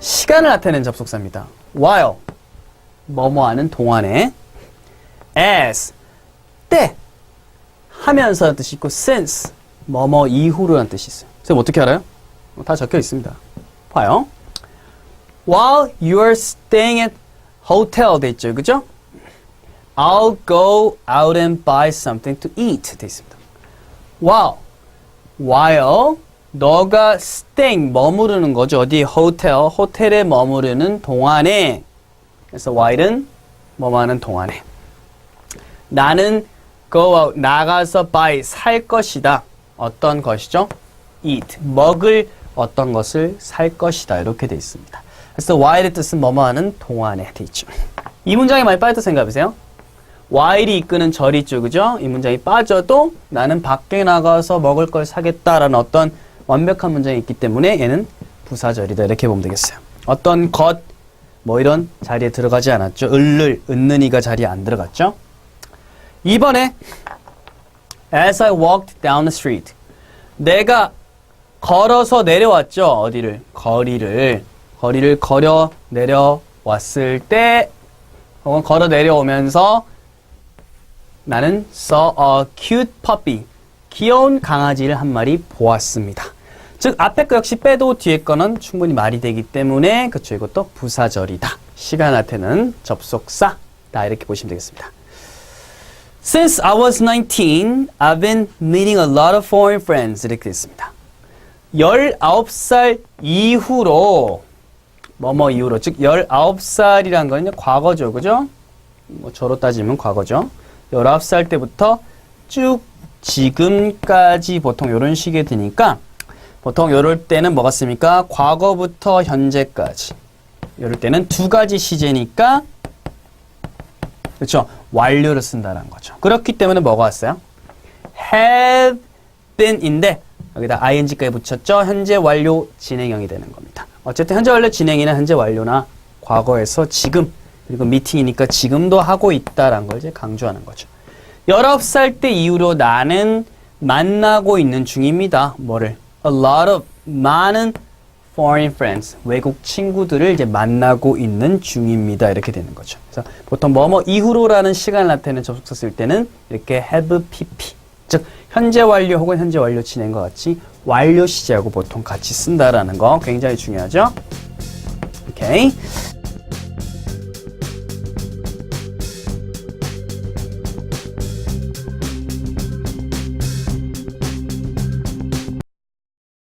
시간을 나타내는 접속사입니다. while 뭐뭐하는 동안에 as 때 하면서라는 뜻이 있고 since 뭐뭐 이후로라는 뜻이 있어요. 선생님 어떻게 알아요? 어, 다 적혀 있습니다. 봐요. While you are staying at hotel 돼 있죠, 그죠? I'll go out and buy something to eat 돼 있습니다. While while 너가 staying 머무르는 거죠. 어디 호텔 호텔에 머무르는 동안에 그래서 while은 뭐하는 동안에 나는 go out 나가서 buy 살 것이다. 어떤 것이죠? eat 먹을 어떤 것을 살 것이다. 이렇게 돼 있습니다. 그래서 while의 뜻은 뭐뭐하는 동안에 돼 있죠. 이 문장이 많이 빠졌다 생각해 보세요. while이 이끄는 절이 있죠. 그죠? 이 문장이 빠져도 나는 밖에 나가서 먹을 걸 사겠다라는 어떤 완벽한 문장이 있기 때문에 얘는 부사절이다. 이렇게 보면 되겠어요. 어떤 것, 뭐 이런 자리에 들어가지 않았죠. 을를, 은는이가 자리에 안 들어갔죠. 2번에 As I walked down the street. 내가 걸어서 내려왔죠. 어디를? 거리를. 거리를 걸어 내려왔을 때 혹은 걸어 내려오면서 나는 saw a cute puppy. 귀여운 강아지를 한 마리 보았습니다. 즉 앞에 거 역시 빼도 뒤에 거는 충분히 말이 되기 때문에 그쵸 이것도 부사절이다. 시간 나태는 접속사다 이렇게 보시면 되겠습니다. Since I was 19, I've been meeting a lot of foreign friends 이렇게 됐습니다. 19살 이후로 뭐뭐 이후로 즉 19살이란 건 과거죠. 그죠? 뭐 저로 따지면 과거죠. 19살 때부터 쭉 지금까지 보통 이런 식이 되니까 보통 이럴 때는 뭐가 씁니까? 과거부터 현재까지. 이럴 때는 두 가지 시제니까 그렇죠? 완료를 쓴다는 거죠. 그렇기 때문에 뭐가 왔어요? have been인데 여기다 ing까지 붙였죠. 현재 완료 진행형이 되는 겁니다. 어쨌든 현재 완료 진행이나 현재 완료나 과거에서 지금 그리고 미팅이니까 지금도 하고 있다라는 걸 이제 강조하는 거죠. 19살 때 이후로 나는 만나고 있는 중입니다. 뭐를? A lot of 많은 foreign friends 외국 친구들을 이제 만나고 있는 중입니다. 이렇게 되는 거죠. 그래서 보통 뭐뭐 이후로라는 시간을 나타내는 접속사 쓸 때는 이렇게 have pp 즉 현재 완료 혹은 현재 완료 진행과 같이 완료 시제하고 보통 같이 쓴다라는 거 굉장히 중요하죠. 오케이.